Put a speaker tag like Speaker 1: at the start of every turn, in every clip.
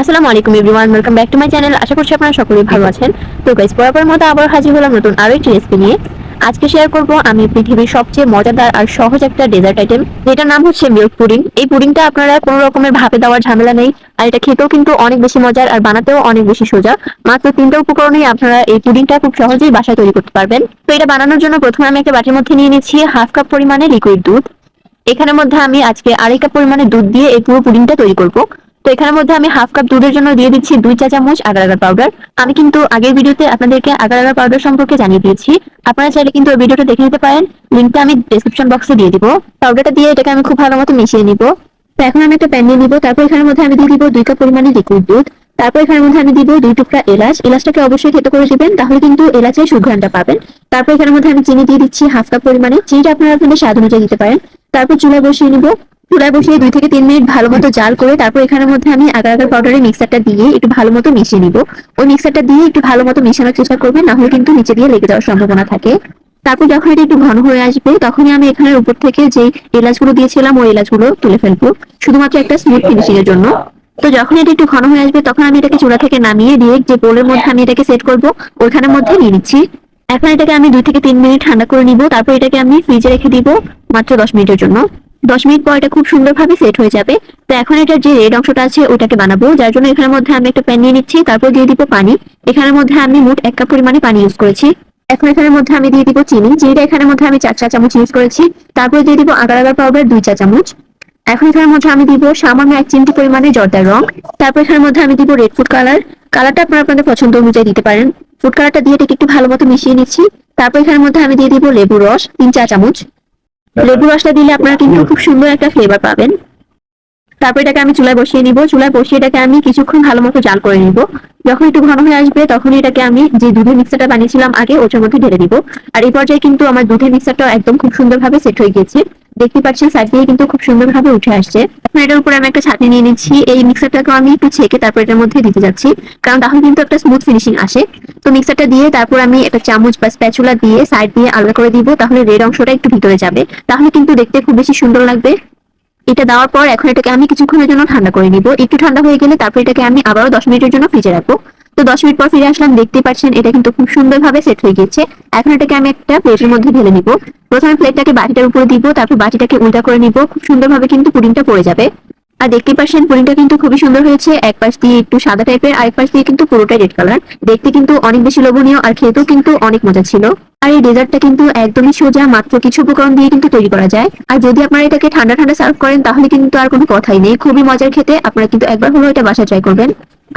Speaker 1: আসসালামু আলাইকুম everyone welcome back to my channel আশা করছি আপনারা সকলেই ভালো আছেন। তো গাইস বরাবর মতো আবার হাজির হলাম নতুন আরও একটি রেসিপি নিয়ে। আজকে শেয়ার করব আমি পৃথিবীর সবচেয়ে মজাদার আর সহজ একটা ডেজার্ট আইটেম যেটার নাম হচ্ছে মিল্ক পুডিং এই পুডিংটা আপনারা কোনো রকমের ভাপে দেওয়ার ঝামেলা নেই, আর এটা খেতেও কিন্তু অনেক বেশি মজার আর বানাতেও অনেক বেশি সোজা। মাত্র তিনটা উপকরণেই আপনারা এই পুডিংটা খুব সহজেই বাসায় তৈরি করতে পারবেন। তো এটা বানানোর জন্য প্রথমে আমি একটা বাটির মধ্যে নিয়ে নিচ্ছি হাফ কাপ পরিমাণে লিকুইড দুধ। এখানের মধ্যে আমি আজকে আড়াই কাপ পরিমাণে দুধ দিয়ে এই পুরো পুডিংটা তৈরি করব। তো এখানের মধ্যে আমি হাফ কাপ দুধের জন্য দিয়ে দিচ্ছি দুই চা চামচ আগার আগার পাউডার আমি কিন্তু আগের ভিডিওতে আপনাদেরকে আগার আগার পাউডার সম্পর্কে জানিয়ে দিয়েছি। আপনারা চাইলে কিন্তু ওই ভিডিওটা দেখে নিতে পারেন। লিঙ্কটা আমি ডেসক্রিপশন বক্সে দিয়ে দিব। পাউডারটা দিয়ে এটাকে আমি খুব ভালো মতো মিশিয়ে নিব। তো এখন আমি একটা প্যান নিয়ে নিব। তারপর এখানের মধ্যে আমি দিয়ে দিব দুই কাপ পরিমাণে লিকুইড দুধ। তারপর এখানের মধ্যে আমি দিব দুই টুকরা এলাচ। এলাচটাকে অবশ্যই খেতে করে দিবেন, তাহলে কিন্তু এলাচের সুঘ্রাণটা পাবেন। তারপর এখানের মধ্যে আমি চিনি দিয়ে দিচ্ছি হাফ কাপ পরিমাণে। চিনিটা আপনারা আপনাদের স্বাদ অনুযায়ী দিতে পারেন। তারপর চুলায় বসিয়ে নিব। চুলায় বসিয়ে দুই থেকে তিন মিনিট ভালো মতো জাল করে তারপর এখানের মধ্যে আমি আগার আগার পাউডারের মিক্সারটা দিয়ে একটু ভালো মতো মিশিয়ে নিব। ওই মিক্সারটা দিয়ে একটু ভালো মতো মেশানোর চেষ্টা করবে না হলে কিন্তু নিচে দিয়ে লেগে যাওয়ার সম্ভাবনা থাকে। তারপর যখন এটা একটু ঘন হয়ে আসবে, তখনই আমি এখানের উপর থেকে যে এলাচগুলো দিয়েছিলাম, ওই এলাচগুলো তুলে ফেলব। শুধুমাত্র একটা স্মুথ ফিনিশিং এর জন্য। তো যখন এটা একটু ঘন হয়ে আসবে, তখন আমি এটাকে চুলা থেকে নামিয়ে দিয়ে যে বোলের মধ্যে আমি এটাকে সেট করব, ওইখানের মধ্যে নিয়ে নিচ্ছি। এখন এটাকে আমি দুই থেকে তিন মিনিট ঠান্ডা করে নিব, তারপর এটাকে আমি ফ্রিজে রেখে দিব মাত্র দশ মিনিটের জন্য। দশ মিনিট পর এটা খুব সুন্দরভাবে সেট হয়ে যাবে। তো এখন এটার যে রেড অংশটা আছে, ওটাকে বানাবো। যার জন্য এখানের মধ্যে আমি একটা প্যান নিয়ে নিচ্ছি। তারপর দিয়ে দিব পানি। এখানের মধ্যে আমি মোট এক কাপ পরিমাণে পানি ইউজ করেছি। এখন এখানের মধ্যে আমি দিয়ে দিব চিনি। চিনিটা এখানের মধ্যে আমি চার চা চামচ ইউজ করেছি। তারপর দিয়ে দিব আগার আগার পাউডার দুই চা চামচ। এখন এখানের মধ্যে আমি দিব সামান্য এক চিমটি পরিমাণে জর্দার রং। তারপর এখানের মধ্যে আমি দিব রেড ফুড কালার কালারটা আপনারা আপনাদের পছন্দ অনুযায়ী দিতে পারেন। ফুড কালারটা দিয়ে এটাকে একটু ভালো মতো মিশিয়ে নিচ্ছি। তারপর এখানের মধ্যে আমি দিয়ে দিব লেবু রস, তিন চা চামচ। লেবু রসটা দিলে আপনারা কিন্তু খুব সুন্দর একটা ফ্লেভার পাবেন। তারপর এটাকে আমি চুলায় বসিয়ে নিব। চুলায় বসিয়ে এটাকে আমি কিছুক্ষণ ভালো মতো জাল করে নিব। যখন একটু ঘন হয়ে আসবে তখন এটাকে আমি যে দুধের মিক্সারটা বানিয়েছিলাম আগে, ওটার মধ্যে ঢেলে দিব। আর এই পর্যায়ে কিন্তু আমার দুধের মিক্সারটা একদম খুব সুন্দরভাবে সেট হয়ে গেছে দেখতে পাচ্ছেন সাইড দিয়ে কিন্তু খুব সুন্দরভাবে উঠে আসছে। এখন এটার উপরে আমি একটা ছাঁকনি নিয়ে নিচ্ছি। এই মিক্সারটাকে আমি একটু ছেঁকে তারপর এটার মধ্যে দিতে যাচ্ছি। কারণ তাহলে কিন্তু একটা স্মুথ ফিনিশিং আসে। তো মিক্সারটা দিয়ে তারপর আমি একটা চামচ বা স্প্যাচুলা দিয়ে সাইড দিয়ে আলাদা করে দিব। তাহলে রেড অংশটা একটু ভিতরে যাবে। তাহলে কিন্তু দেখতে খুব বেশি সুন্দর লাগবে। এটা দেওয়ার পর এখন এটাকে আমি কিছুক্ষণের জন্য ঠান্ডা করে নিব। একটু ঠান্ডা হয়ে গেলে তারপর এটাকে আমি আবারও দশ মিনিটের জন্য ফ্রিজে রাখব। তো দশ মিনিট পর ফিরে আসলাম দেখতে পাচ্ছেন এটা কিন্তু খুব সুন্দরভাবে সেট হয়ে গেছে এখন এটাকে আমি একটা প্লেটের মধ্যে ঢেলে নিব। প্রথমে প্লেটটাকে বাটিটার উপরে দিব, তারপর বাটিটাকে উল্টা করে নিব। খুব সুন্দরভাবে কিন্তু পুডিংটা পড়ে যাবে। আর দেখতে পাচ্ছেন পুডিংটা কিন্তু খুবই সুন্দর হয়েছে। এক পাশ দিয়ে একটু সাদা টাইপের আরেক পাশ দিয়ে কিন্তু পুরোটাই রেড কালার দেখতে কিন্তু অনেক বেশি লোভনীয় আর খেতেও কিন্তু অনেক মজা ছিল। আর এই ডেজার্টটা কিন্তু একদমই সোজা, মাত্র কিছু উপকরণ দিয়ে কিন্তু তৈরি করা যায়। আর যদি আপনারা এটাকে ঠান্ডা ঠান্ডা সার্ভ করেন, তাহলে কিন্তু আর কোনো কথাই নেই। খুবই মজার খেতে। আপনারা কিন্তু একবার হলেও এটা বাসা ট্রাই করবেন।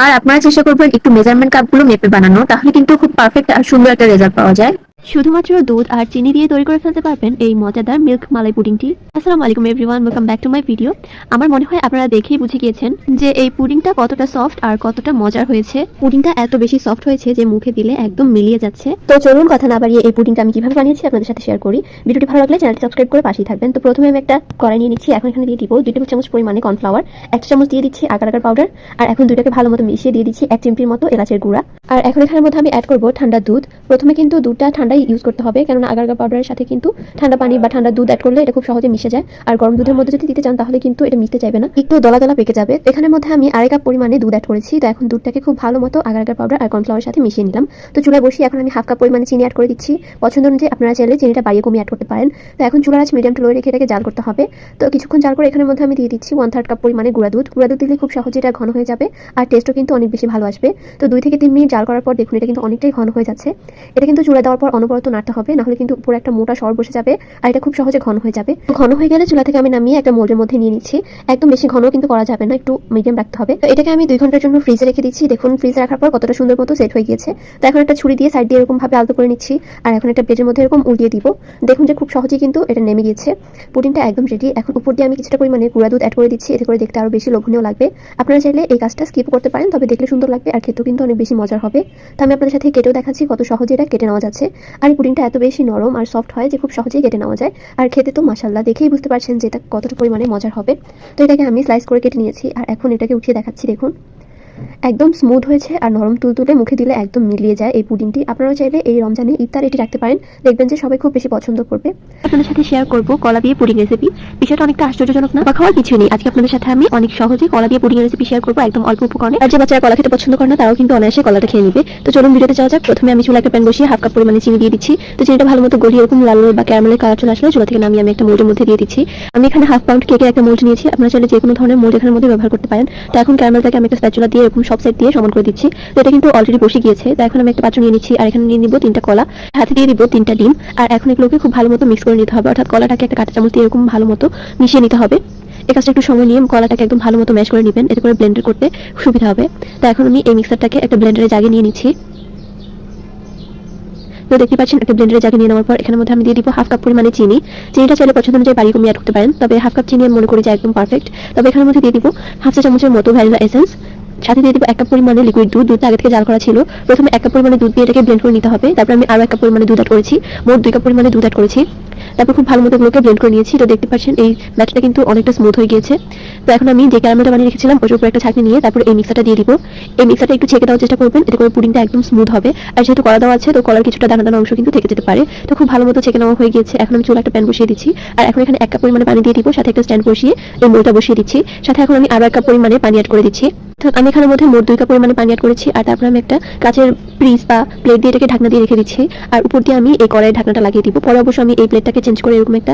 Speaker 1: আর আপনারা চেষ্টা করবেন একটু মেজারমেন্ট কাপগুলো মেপে বানানো তাহলে কিন্তু খুব পারফেক্ট আর সুন্দর একটা রেজাল্ট পাওয়া যায়। শুধুমাত্র দুধ আর চিনি দিয়ে তৈরি করে ফেলতে পারবেন এই মজাদার মিল্ক মালাই পুডিংটি। আসসালামু আলাইকুম everyone welcome back to my video আমার মনে হয় আপনারা দেখেই বুঝে গিয়েছেন যে এই পুডিংটা কতটা সফট আর কতটা মজার হয়েছে। পুডিংটা এত বেশি সফট হয়েছে যে মুখে দিলে একদম মিলিয়ে যাচ্ছে। তো চলুন কথা না বাড়িয়ে এই পুডিংটা আমি কীভাবে বানিয়েছি আপনাদের সাথে শেয়ার করি। ভিডিওটি ভালো লাগলে চ্যানেলটি সাবস্ক্রাইব করে পাশেই থাকবেন। তো প্রথমে আমি একটা কড়াই নিয়ে নিচ্ছি। এখন এখানে দিয়ে দিব দুই টেবিল চামচ পরিমাণে কর্নফ্লাওয়ার এক চামচ দিয়ে দিচ্ছি আগার আগার পাউডার আর এখন দুইটাকে ভালো মতো মিশিয়ে দিয়ে দিচ্ছি এক চিমটির মতো এলাচের গুঁড়া। আর এখন এখানের মধ্যে আমি অ্যাড করব ঠান্ডা দুধ। প্রথমে কিন্তু দুধটা ঠান্ডাই ইউজ করতে হবে। কেননা আগার আগার পাউডারের সাথে কিন্তু ঠান্ডা পানি বা ঠান্ডা দুধ অ্যাড করলে এটা খুব সহজে মিশে যায়। আর গরম দুধের মধ্যে যদি দিতে চান, তাহলে কিন্তু এটা মিশতে চাইবে না। একটু দলা দলা পেকে যাবে। এখানের মধ্যে আমি আড়াই কাপ পরিমাণে দুধ অ্যাড করেছি। তো এখন দুধটাকে খুব ভালো মতো আগার আগার পাউডার আর কর্নফ্লাওয়ারের সাথে মিশিয়ে নিলাম। তো চুলায় বসিয়ে এখন আমি হাফ কাপ পরিমাণে চিনি অ্যাড করে দিচ্ছি। পছন্দ অনুযায়ী আপনারা চাইলে চিনিটা বাড়িয়ে কমিয়ে অ্যাড করতে পারেন। তো এখন চুলার আঁচ মিডিয়াম টু লো রেখে এটাকে জাল করতে হবে। তো কিছুক্ষণ জাল করে এখানের মধ্যে আমি দিয়ে দিচ্ছি ওয়ান থার্ড কাপ পরিমাণে গুঁড়া দুধ। গুঁড়া দুধ দিলে খুব সহজে এটা ঘন হয়ে যাবে আর টেস্টও কিন্তু অনেক বেশি ভালো আসবে। তো দুই থেকে তিন মিনিট জাল করার পর দেখুন এটা কিন্তু অনেকটাই ঘন হয়ে যাচ্ছে। এটা কিন্তু চুলা দেওয়ার পর অনবরত নাড়তে হবে, নাহলে কিন্তু উপরে একটা মোটা সর বসে যাবে, আর এটা খুব সহজে ঘন হয়ে যাবে। ঘন হয়ে গেলে চুলা থেকে আমি নামিয়ে একটা মোল্ডের মধ্যে নিয়ে নিচ্ছি। একদম বেশি ঘন কিন্তু করা যাবে না, একটু মিডিয়াম রাখতে হবে। তো এটাকে আমি দুই ঘণ্টার জন্য ফ্রিজে রেখে দিচ্ছি। দেখুন ফ্রিজে রাখার পর কতটা সুন্দর মতো সেট হয়ে গিয়েছে। তো এখন একটা ছুরি দিয়ে সাইড দিয়ে এরকম ভাবে আলতো করে নিচ্ছি, আর এখন একটা প্লেটের মধ্যে এরকম উল্টিয়ে দিব। দেখুন যে খুব সহজেই কিন্তু এটা নেমে গিয়েছে। পুডিংটা একদম রেডি এখন উপর দিয়ে আমি কিছুটা পরিমাণে গুঁড়া দুধ অ্যাড করে দিচ্ছি। এতে করে দেখতে আরও বেশি লোভনীয় লাগবে। আপনারা চাইলে এই কাজটা স্কিপ করতে পারেন, তবে দেখলে সুন্দর লাগবে, আর খেতেও কিন্তু অনেক বেশি মজার হবে। তো আমি আপনাদের সাথে কেটেও দেখাচ্ছি কত সহজে এটা কেটে নেওয়া যাচ্ছে। আর এই পুডিংটা এত বেশি নরম আর সফট হয় যে খুব সহজেই কেটে নেওয়া যায়। আর খেতে তো মাসাল্লাহ দেখেই বুঝতে পারছেন যে এটা কতটা পরিমাণে মজার হবে। তো এটাকে আমি স্লাইস করে কেটে নিয়েছি, আর এখন এটাকে উঠিয়ে দেখাচ্ছি, দেখুন।
Speaker 2: একদম স্মুথ হয়েছে আর নরম তুলতুলে মুখে দিলে একদম মিলিয়ে যায় এই পুডিংটি। আপনারা চাইলে এই রমজানে ইফতার এটি রাখতে পারেন। দেখবেন যে সবাই খুব বেশি পছন্দ করবে।
Speaker 3: আপনাদের সাথে শেয়ার করব কলা দিয়ে পুডিং রেসিপি বিষয়টা অনেকটা আশ্চর্যজনক না? বা খাওয়ার কিছু নেই। আজকে আপনাদের সাথে আমি অনেক সহজে কলা দিয়ে পুডিং রেসিপি শেয়ার করব একদম অল্প উপকরণে। আর যে বাচ্চারা কলা খেতে পছন্দ করে না, তারাও কিন্তু অনায়াসে কলাটা খেয়ে নিবে। তো চলুন ভিডিওতে যাওয়া যাক। প্রথমে আমি চুলা একটা প্যান বসিয়ে হাফ কাপ পরিমাণে চিনি দিয়ে দিচ্ছি। তো চিনিটা ভালো মতো গলিয়ে এরকম লাল বা ক্যারামেলের কালার চলে আসলে চুলা থেকে নামিয়ে আমি একটা মোল্ডের মধ্যে দিয়ে দিচ্ছি। আমি এখানে হাফ পাউন্ড কেকের একটা মোল্ড নিয়েছি। আপনারা চাইলে যে কোনো ধরনের মোল্ড এখানের মধ্যে ব্যবহার করতে পারেন। তো এখন ক্যারামেলটাকে আমি একটা স্প্যাচুলা দিয়ে এরকম সব সাইড দিয়ে সমান করে দিচ্ছি। তো এটা কিন্তু অলরেডি বসে গিয়েছে। তো এখন আমি একটা পাত্র নিয়ে নিচ্ছি, আর এখানে নিয়ে নিব তিনটা কলা। হাতে দিয়ে দিব তিনটা ডিম। আর এখন এগুলোকে খুব ভালো মতো মিক্স করে নিতে হবে। অর্থাৎ কলাটাকে একটা কাঁটা চামচ দিয়ে এরকম ভালো মতো মিশিয়ে নিতে হবে। এই কাজটা একটু সময় নিয়ে কলাটাকে একদম ভালো মতো ম্যাশ করে নেবেন। এতে করে ব্লেন্ডার করতে সুবিধা হবে। তো এখন আমি এই মিক্সারটাকে একটা ব্লেন্ডারে জাগে নিয়ে নিচ্ছি। তো দেখতে পাচ্ছেন, একটা ব্লেন্ডারে জাগে নিয়ে নেওয়ার পর এখানের মধ্যে আমি দিয়ে দিব হাফ কাপ পরিমাণে চিনি। চিনিটা চাইলে পছন্দ অনুযায়ী বাড়ি কমিয়ে add করতে পারেন। তবে হাফ কাপ চিনি আমি মনে করি যে একদম পারফেক্ট তবে এখানের মধ্যে দিয়ে দিব হাফ চা চামচের মতো ভ্যানিলা এসেন্স সাথে দিয়ে দেবো এক কাপ পরিমাণে লিকুইড দুধ। দুধটা আগে থেকে জাল করা ছিল। প্রথমে এক কাপ পরিমাণে দুধ দিয়ে এটাকে ব্লেন্ড করে নিতে হবে। তারপর আমি আরও এক কাপ পরিমাণে দুধ অ্যাড করেছি। মোট দুই কাপ পরিমাণে দুধ অ্যাড করেছি। তারপর খুব ভালো মতো এগুলোকে ব্লেন্ড করে নিয়েছি। তো দেখতে পাচ্ছেন, এই ব্যাটারটা কিন্তু অনেকটা স্মুথ হয়ে গিয়েছে। তো এখন আমি যে ক্যারামেলটা বানিয়ে রেখেছিলাম ওর উপর একটা ছাঁকনি নিয়ে তারপর এই মিক্সারটা দিয়ে দিব। এই মিক্সারটা একটু ছেঁকে দেওয়ার চেষ্টা করবেন, এতে করে পুডিংটা একদম স্মুথ হবে। আর যেহেতু কলা দেওয়া আছে, তো কলার কিছুটা দানা দানা অংশ কিন্তু থেকে যেতে পারে। তো খুব ভালো মতো ছেঁকে নেওয়া হয়ে গিয়েছে। এখন আমি চুলা একটা প্যান বসিয়ে দিচ্ছি। আর এখন এখানে এক কাপ পরিমাণে পানি দিয়ে দিব, সাথে একটা স্ট্যান্ড বসিয়ে এই মোলটা বসিয়ে দিচ্ছি। সাথে এখন আমি আরও এক কাপ পরিমাণে পানি অ্যাড করে দিচ্ছি। আমি এখানের মধ্যে মোট দুই কাপ পরিমাণে পানি অ্যাড করেছি। আর তারপর আমি একটা কাঁচের প্রিজ বা প্লেট দিয়ে এটাকে ঢাকনা দিয়ে রেখে দিচ্ছি। আর উপর দিয়ে আমি এই কড়াইয়ের ঢাকনাটা লাগিয়ে দিব। পরে অবশ্য আমি এই প্লেটটাকে চেঞ্জ করে এরকম একটা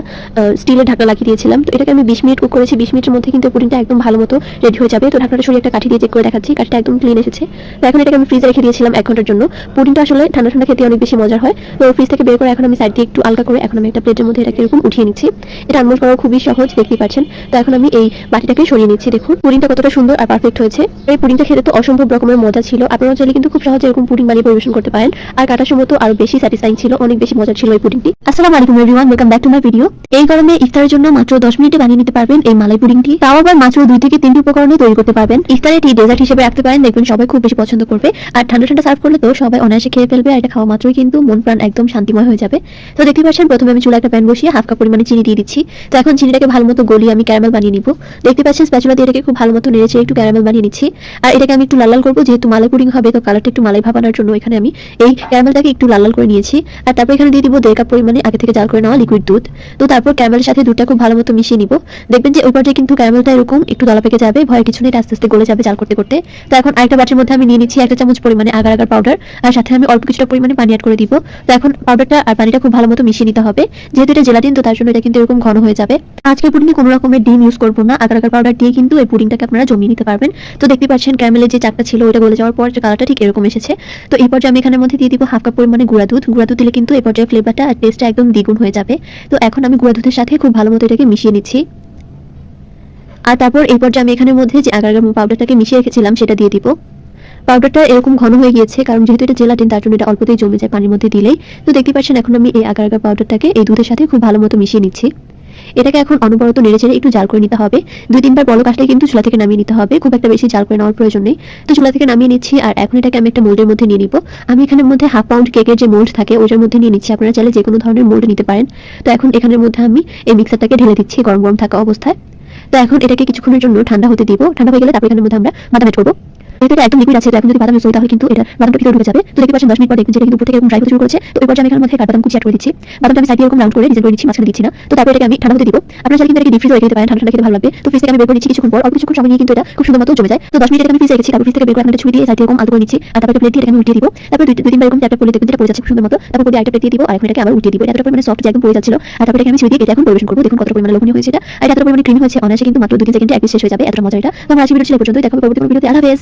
Speaker 3: স্টিলের ঢাকনা লাগিয়ে দিয়েছিলাম। তো এটাকে আমি বিশ মিনিট কুক করেছি। বিশ মিনিটের মধ্যে কিন্তু পুডিংটা একদম ভালো মতো রেডি হয়ে যাবে। তো ঢাকনাটা সরিয়ে একটা কাঠি দিয়ে চেক করে দেখাচ্ছি। কাঠিটা একদম ক্লিন এসেছে। তো এখন এটাকে আমি ফ্রিজে রেখে দিয়েছিলাম এক ঘণ্টার জন্য। পুডিংটা আসলে ঠান্ডা ঠান্ডা খেতে অনেক বেশি মজার হয়। তো ফ্রিজ থেকে বের করে এখন আমি সাইড দিয়ে একটু আলগা করে এখন আমি একটা প্লেটের মধ্যে এটাকে এরকম উঠিয়ে নিচ্ছি। এটা আনমোজ করা খুবই সহজ দেখতে পাচ্ছেন। তো এখন আমি এই বাটিটাকে সরিয়ে নিচ্ছি, দেখুন। পুডিংটা কতটা সুন্দর আর পারফেক্ট হয়েছে। এই পুডিংটা খেতে তো অসম্ভব রকমের মজা ছিল। আপনারা চাইলে কিন্তু খুব সহজে এরকম পুডিং বানিয়ে পরিবেশন করতে পারেন। আর কাটার সময় তো আরও বেশি স্যাটিসফাইং ছিল, অনেক বেশি মজার ছিল এই পুডিংটি। আসসালামু আলাইকুম everyone welcome back to my video এই গরমে ইফতারের জন্য মাত্র 10 মিনিটে বানিয়ে নিতে পারবেন এই মালাই পুডিংটি। তাও আবার মাত্র দুই থেকে তিনটি উপকরণে তৈরি করতে পারবেন। ইফতারে এটি ডেজার্ট হিসেবে রাখতে পারেন। দেখবেন সবাই খুব বেশি পছন্দ করবে। আর ঠান্ডা ঠান্ডা সার্ভ করলে তো সবাই অনায়াসে খেয়ে ফেলবে। আর এটা খাওয়া মাত্রই কিন্তু মন প্রাণ একদম শান্তিময় হয়ে যাবে। তো দেখতে পাচ্ছেন, প্রথমে আমি চুলা একটা প্যান বসিয়ে হাফ কাপ পরিমাণে চিনি দিয়ে দিচ্ছি। তো এখন চিনিটাকে ভালো মতো গলিয়ে আমি ক্যারামেল বানিয়ে নিব। দেখতে পাচ্ছেন স্প্যাচুলা দিয়ে এটাকে খুব ভালো মতো নেড়েছে একটু ক্যারামেল বানিয়ে নিচ্ছি। আর এটাকে আমি একটু লাল লাল করব। যেহেতু মালাই পুডিং হবে, তো কালারটা একটু মালাই ভাবানোর জন্য এখানে আমি এই ক্যারামেলটাকে একটু লাল লাল করে নিয়েছি। আর তারপর এখানে দিয়ে দিব দেড় কাপ পরিমাণে আগে থেকে জাল করে নেওয়া লিকুইড দুধ। তো তারপর ক্যারামেলের সাথে দুধটা খুব ভালো মতো মিশিয়ে নিব। দেখবেন যে ওই পর্যায়ে কিন্তু ক্যারামেলটা এরকম একটু দলা পেকে যাবে ভয়ের কিছু নেই আস্তে আস্তে গলে যাবে জাল করতে করতে। তো এখন আরেকটা বাটির মধ্যে আমি নিয়ে নিচ্ছি একটা চামচ পরিমাণে আগার আগার পাউডার আর সাথে আমি অল্প কিছুটা পরিমাণে পানি অ্যাড করে দিব। তো এখন পাউডারটা আর পানিটা খুব ভালো মতো মিশিয়ে নিতে হবে। যেহেতু এটা জেলাটিন তো তার জন্য এটা কিন্তু এরকম ঘন হয়ে যাবে। আজকে পুডিংয়ে কোনো রকমের ডিম ইউজ করব না। আগার আগার পাউডার দিয়ে কিন্তু এই পুডিংটাকে আপনারা জমিয়ে নিতে পারবেন। তো দেখতে পাচ্ছেন ক্যারামেলের যে চাকটা ছিল ওটা গলে যাওয়ার পর যে কালারটা ঠিক এরকম এসেছে। তো এই পর্যায়ে আমি এখানের মধ্যে দিয়ে দিব হাফ কাপ পরিমাণে গুঁড়া দুধ। গুঁড়া দুধ দিলে কিন্তু এই পর্যায়ে ফ্লেভারটা আর টেস্টটা একদম দ্বিগুণ হয়ে যাবে। তো এখন আমি গুঁড়া দুধের সাথে খুব ভালো মতো এটাকে মিশিয়ে নিচ্ছি। আর তারপর এই পর্যায়ে আমি এখানের মধ্যে যে আগার পাউডারটাকে মিশিয়ে রেখেছিলাম, সেটা দিয়ে দিব। পাউডারটা এরকম ঘন হয়ে গিয়েছে, কারণ যেহেতু এটা জেলাটিন তার জন্য এটা অল্পতেই জমে যায় পানির মধ্যে দিলেই। তো দেখতে পাচ্ছেন, এখন আমি এই আগার আগার পাউডারটাকে এই দুধের সাথে খুব ভালো মতো মিশিয়ে নিচ্ছি। এটাকে এখন অনবরত নেড়ে চেড়ে একটু জাল করে নিতে হবে। দুই তিনবার বলক আসলে কিন্তু চুলা থেকে নামিয়ে নিতে হবে। খুব একটা বেশি জাল করে নেওয়ার প্রয়োজন নেই। তো চুলা থেকে নামিয়ে নিচ্ছি আর এখন এটাকে আমি একটা মোল্ডের মধ্যে নিয়ে নিব। আমি এখানের মধ্যে হাফ পাউন্ড কেকের যে মোল্ড থাকে, ওটার মধ্যে নিয়ে নিচ্ছি। আপনারা চাইলে যে কোনো ধরনের মোল্ড নিতে পারেন। তো এখন এখানের মধ্যে আমি এই মিক্সারটাকে ঢেলে দিচ্ছি গরম গরম থাকা অবস্থায়। তো এখন এটাকে কিছুক্ষণের জন্য ঠান্ডা হতে দিব। ঠান্ডা হয়ে গেলে তারপর এখানের মধ্যে আমরা অ্যাড করব এটা একদম লিকুইড আছে তো এখন যদি বাদাম ইউজ করি কিন্তু এটা বাদামটা ভিতরে ঢুকে যাবে। তো দেখতে পাচ্ছেন, দশ মিনিট পর দেখবেন যেটা কিন্তু উপর থেকে এরকম ড্রাই হতে শুরু করেছে। তো এই পর্যায়ে আমি এখানের মধ্যে কাঠবাদাম কুচি অ্যাড করে দিচ্ছি। বাদামটা আমি সাইডে এরকম রাউন্ড করে ডিজাইন করে দিচ্ছি, মাঝখানে দিচ্ছি না। তো তারপর এটাকে আমি ঠান্ডা হতে দিব। আপনারা চাইলে কিন্তু এটাকে ডিপ ফ্রিজে রেখে দিতে পারেন ঠান্ডা খেতে ভালো লাগবে। তো ফ্রিজ থেকে আমি বের করে দিচ্ছি কিছুক্ষণ পর। অল্প কিছুক্ষণ সময় নিয়ে কিন্তু এটা খুব সুন্দর মতো জমে যায়। তো দশ মিনিট আমি ফ্রিজে রেখেছি, তারপর ফ্রিজ থেকে বের করে একটা ছুরি দিয়ে সাইডে এরকম আলতো করে নিচ্ছি। আর তারপর প্লেট দিয়ে আমি উল্টিয়ে দিব। তারপর দুই তিনবার এরকম চারটা পড়ে দেখবেন যেটা পড়ে যাচ্ছে খুব সুন্দর মতো। তারপর পরে আরেকটা প্লেট দিয়ে দিব আর এখন এটাকে আবার উল্টিয়ে দিব। এটা পরিমাণে সফট একদম পড়ে যাচ্ছিল। আর তারপর এটাকে আমি ছুরি দিয়ে এটা এখন পরিবেশন করব। দেখুন কত পরিমাণে লোভনীয় হয়েছে এটা। আর এতটা পরিমাণে ক্রিমি হয়েছে, অনায়াসে কিন্তু মাত্র দুই তিন সেকেন্ডে এক শেষ হয়ে যাবে। এতটা মজা এটা। তো আমার আজকে ভিডিও ছিল এই পর্যন্তই। দেখা পরবর্তী ভিডিওতে হাফেজ।